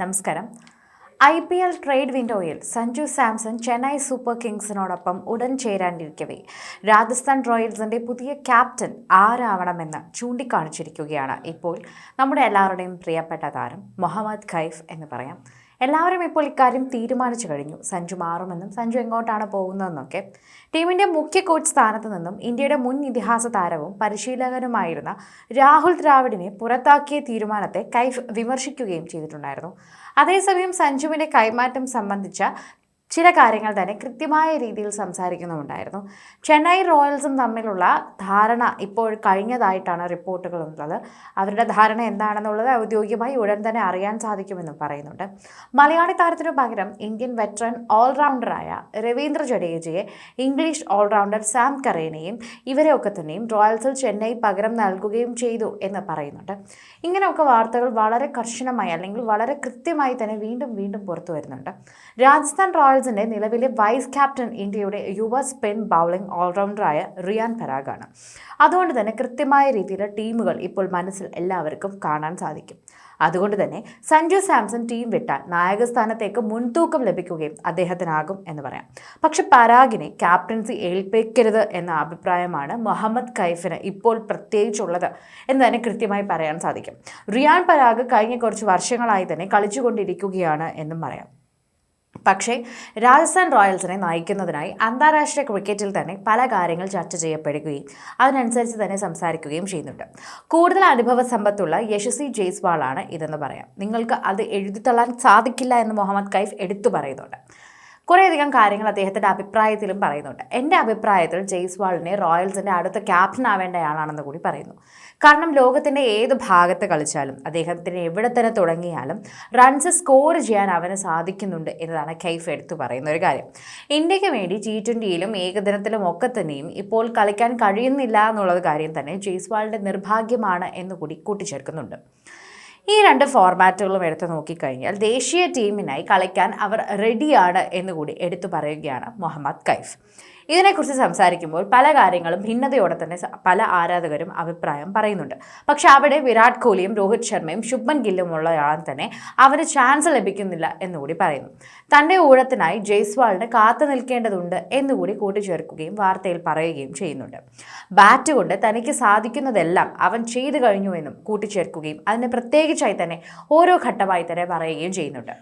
നമസ്കാരം. I P L trade വിൻഡോയിൽ Sanju Samson Chennai super കിങ്സിനോടൊപ്പം ഉടൻ ചേരാനിരിക്കവേ. രാജസ്ഥാൻ റോയൽസിന്റെ പുതിയ ക്യാപ്റ്റൻ ആരാവണമെന്ന് ചൂണ്ടിക്കാണിച്ചിരിക്കുകയാണ് ഇപ്പോൾ നമ്മുടെ എല്ലാവരുടെയും പ്രിയപ്പെട്ട താരം മുഹമ്മദ് ഖൈഫ് എന്ന് പറയാം. എല്ലാവരും ഇപ്പോൾ ഇക്കാര്യം തീരുമാനിച്ചു കഴിഞ്ഞു. സഞ്ജു മാറുമെന്നും സഞ്ജു എങ്ങോട്ടാണ് പോകുന്നതെന്നൊക്കെ. ടീമിന്റെ മുഖ്യ കോച്ച് സ്ഥാനത്ത് നിന്നും ഇന്ത്യയുടെ മുൻ ഇതിഹാസ താരവും പരിശീലകനുമായിരുന്ന രാഹുൽ ദ്രാവിഡിനെ പുറത്താക്കിയ തീരുമാനത്തെ കൈഫ് വിമർശിക്കുകയും ചെയ്തിട്ടുണ്ടായിരുന്നു. അതേസമയം സഞ്ജുവിന്റെ കൈമാറ്റം സംബന്ധിച്ച ചില കാര്യങ്ങൾ തന്നെ കൃത്യമായ രീതിയിൽ സംസാരിക്കുന്നുമുണ്ടായിരുന്നു. ചെന്നൈ റോയൽസും തമ്മിലുള്ള ധാരണ ഇപ്പോൾ കഴിഞ്ഞതായിട്ടാണ് റിപ്പോർട്ടുകൾ ഉള്ളത് അവരുടെ ധാരണ എന്താണെന്നുള്ളത് ഔദ്യോഗികമായി ഉടൻ തന്നെ അറിയാൻ സാധിക്കുമെന്നും പറയുന്നുണ്ട്. മലയാളി താരത്തിനു പകരം ഇന്ത്യൻ വെറ്ററൻ ഓൾറൗണ്ടറായ രവീന്ദ്ര ജഡേജയെ ഇംഗ്ലീഷ് ഓൾറൗണ്ടർ സാം കറേനയും ഇവരെയൊക്കെ തന്നെയും റോയൽസിൽ ചെന്നൈ പകരം നൽകുകയും ചെയ്തു എന്ന് പറയുന്നുണ്ട്. ഇങ്ങനെയൊക്കെ വാർത്തകൾ വളരെ കർശനമായി അല്ലെങ്കിൽ വളരെ കൃത്യമായി തന്നെ വീണ്ടും വീണ്ടും പുറത്തു വരുന്നുണ്ട്. രാജസ്ഥാൻ റോയൽസിന്റെ നിലവിലെ വൈസ് ക്യാപ്റ്റൻ ഇന്ത്യയുടെ യുവ സ്പിൻ ബൗളിംഗ് ഓൾറൗണ്ടറായ റിയാൻ പരാഗാണ്. അതുകൊണ്ട് തന്നെ കൃത്യമായ രീതിയിൽ ടീമുകൾ ഇപ്പോൾ മനസ്സിൽ എല്ലാവർക്കും കാണാൻ സാധിക്കും. അതുകൊണ്ട് തന്നെ സഞ്ജു സാംസൺ ടീം വിട്ടാൽ നായകസ്ഥാനത്തേക്ക് മുൻതൂക്കം ലഭിക്കുകയും അദ്ദേഹത്തിനാകും എന്ന് പറയാം. പക്ഷെ പരാഗിനെ ക്യാപ്റ്റൻസി ഏൽപ്പിക്കരുത് എന്ന അഭിപ്രായമാണ് മുഹമ്മദ് കൈഫിന് ഇപ്പോൾ പ്രത്യേകിച്ചുള്ളത് എന്ന് തന്നെ കൃത്യമായി പറയാൻ സാധിക്കും. റിയാൻ പരാഗ് കഴിഞ്ഞ കുറച്ച് വർഷങ്ങളായി തന്നെ കളിച്ചുകൊണ്ടിരിക്കുകയാണ് എന്നും പറയാം. പക്ഷേ രാജസ്ഥാൻ റോയൽസിനെ നയിക്കുന്നതിനായി അന്താരാഷ്ട്ര ക്രിക്കറ്റിൽ തന്നെ പല കാര്യങ്ങൾ ചർച്ച ചെയ്യപ്പെടുകയും അതിനനുസരിച്ച് തന്നെ സംസാരിക്കുകയും ചെയ്യുന്നുണ്ട്. കൂടുതൽ അനുഭവ സമ്പത്തുള്ള യശസ്വി ജയ്സ്വാളാണ് ഇതെന്ന് പറയാം. നിങ്ങൾക്ക് അത് എഴുതിത്തള്ളാൻ സാധിക്കില്ല എന്ന് മുഹമ്മദ് കൈഫ് എടുത്തു പറയുന്നുണ്ട്. കുറേയധികം കാര്യങ്ങൾ അദ്ദേഹത്തിന്റെ അഭിപ്രായത്തിലും പറയുന്നുണ്ട്. എന്റെ അഭിപ്രായത്തിൽ ജയ്സ്വാളിനെ റോയൽസിന്റെ അടുത്ത ക്യാപ്റ്റൻ ആവേണ്ടയാളാണെന്ന് കൂടി പറയുന്നു. കാരണം ലോകത്തിന്റെ ഏത് ഭാഗത്ത് കളിച്ചാലും അദ്ദേഹത്തിന് എവിടെ തന്നെ തുടങ്ങിയാലും റൺസ് സ്കോർ ചെയ്യാൻ അവന് സാധിക്കുന്നുണ്ട് എന്നതാണ് കൈഫ് എടുത്തു പറയുന്ന ഒരു കാര്യം. ഇന്ത്യയ്ക്ക് വേണ്ടി ടി ട്വന്റിയിലും ഏകദിനത്തിലും ഒക്കെ തന്നെയും ഇപ്പോൾ കളിക്കാൻ കഴിയുന്നില്ല എന്നുള്ളത് കാര്യം തന്നെ ജയ്സ്വാളിന്റെ നിർഭാഗ്യമാണ് എന്ന് കൂടി കൂട്ടിച്ചേർക്കുന്നുണ്ട്. ഈ രണ്ട് ഫോർമാറ്റുകളും എടുത്തു നോക്കിക്കഴിഞ്ഞാൽ ദേശീയ ടീമിനായി കളിക്കാൻ അവർ റെഡിയാണ് എന്നുകൂടി എടുത്തു പറയുകയാണ് മുഹമ്മദ് കൈഫ്. ഇതിനെക്കുറിച്ച് സംസാരിക്കുമ്പോൾ പല കാര്യങ്ങളും ഭിന്നതയോടെ തന്നെ പല ആരാധകരും അഭിപ്രായം പറയുന്നുണ്ട്. പക്ഷെ അവിടെ വിരാട് കോഹ്ലിയും രോഹിത് ശർമ്മയും ശുഭൻ ഗില്ലും ഉള്ളയാൾ തന്നെ അവന് ചാൻസ് ലഭിക്കുന്നില്ല എന്നുകൂടി പറയുന്നു. തന്റെ ഊഴത്തിനായി ജയ്സ്വാളിന് കാത്തു നിൽക്കേണ്ടതുണ്ട് എന്നുകൂടി കൂട്ടിച്ചേർക്കുകയും വാർത്തയിൽ പറയുകയും ചെയ്യുന്നുണ്ട്. ബാറ്റ് കൊണ്ട് തനിക്ക് സാധിക്കുന്നതെല്ലാം അവൻ ചെയ്തു കഴിഞ്ഞു എന്നും കൂട്ടിച്ചേർക്കുകയും അതിന് പ്രത്യേകിച്ചായി തന്നെ ഓരോ ഘട്ടമായി തന്നെ പറയുകയും ചെയ്യുന്നുണ്ട്.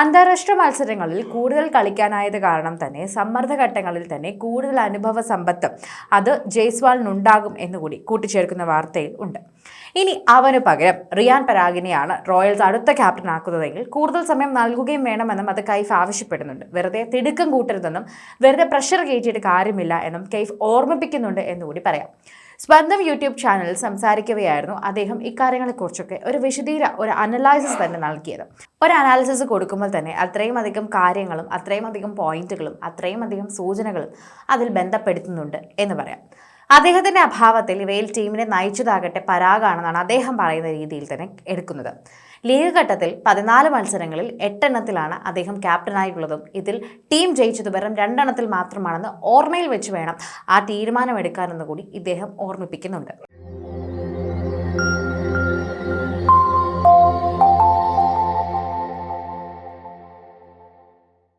അന്താരാഷ്ട്ര മത്സരങ്ങളിൽ കൂടുതൽ കളിക്കാനായത് കാരണം തന്നെ സമ്മർദ്ദ ഘട്ടങ്ങളിൽ തന്നെ കൂടുതൽ അനുഭവ സമ്പത്ത് അത് ജയ്സ്വാളിനുണ്ടാകും എന്നുകൂടി കൂട്ടിച്ചേർക്കുന്ന വാർത്തയിൽ ഉണ്ട്. ഇനി അവന് പകരം റിയാൻ പരാഗിനെയാണ് റോയൽസ് അടുത്ത ക്യാപ്റ്റൻ ആക്കുന്നതെങ്കിൽ കൂടുതൽ സമയം നൽകുകയും വേണമെന്നും അത് കൈഫ് ആവശ്യപ്പെടുന്നുണ്ട്. വെറുതെ തിടുക്കം കൂട്ടരുതെന്നും വെറുതെ പ്രഷർ കയറ്റിയിട്ട് കാര്യമില്ല എന്നും കൈഫ് ഓർമ്മിപ്പിക്കുന്നുണ്ട് എന്നുകൂടി പറയാം. സ്വന്തം യൂട്യൂബ് ചാനലിൽ സംസാരിക്കുകയായിരുന്നു അദ്ദേഹം ഇക്കാര്യങ്ങളെക്കുറിച്ചൊക്കെ ഒരു വിശദീര ഒരു അനലൈസിസ് തന്നെ നൽകിയത്. ഒരു അനാലിസിസ് കൊടുക്കുമ്പോൾ തന്നെ അത്രയും അധികം കാര്യങ്ങളും അത്രയും അധികം പോയിന്റുകളും അത്രയും അധികം സൂചനകളും അതിൽ ബന്ധപ്പെടുത്തുന്നുണ്ട് എന്ന് പറയാം. അദ്ദേഹത്തിന്റെ അഭാവത്തിൽ ഇവയിൽ ടീമിനെ നയിച്ചതാകട്ടെ പരാഗാണെന്നാണ് അദ്ദേഹം പറയുന്ന രീതിയിൽ തന്നെ എടുക്കുന്നത്. ലീഗ് ഘട്ടത്തിൽ പതിനാല് മത്സരങ്ങളിൽ എട്ടെണ്ണത്തിലാണ് അദ്ദേഹം ക്യാപ്റ്റനായിട്ടുള്ളതും. ഇതിൽ ടീം ജയിച്ചത് വെറും രണ്ടെണ്ണത്തിൽ മാത്രമാണെന്ന് ഓർമ്മയിൽ വെച്ച് വേണം ആ തീരുമാനമെടുക്കാനെന്ന് കൂടി ഇദ്ദേഹം ഓർമ്മിപ്പിക്കുന്നുണ്ട്.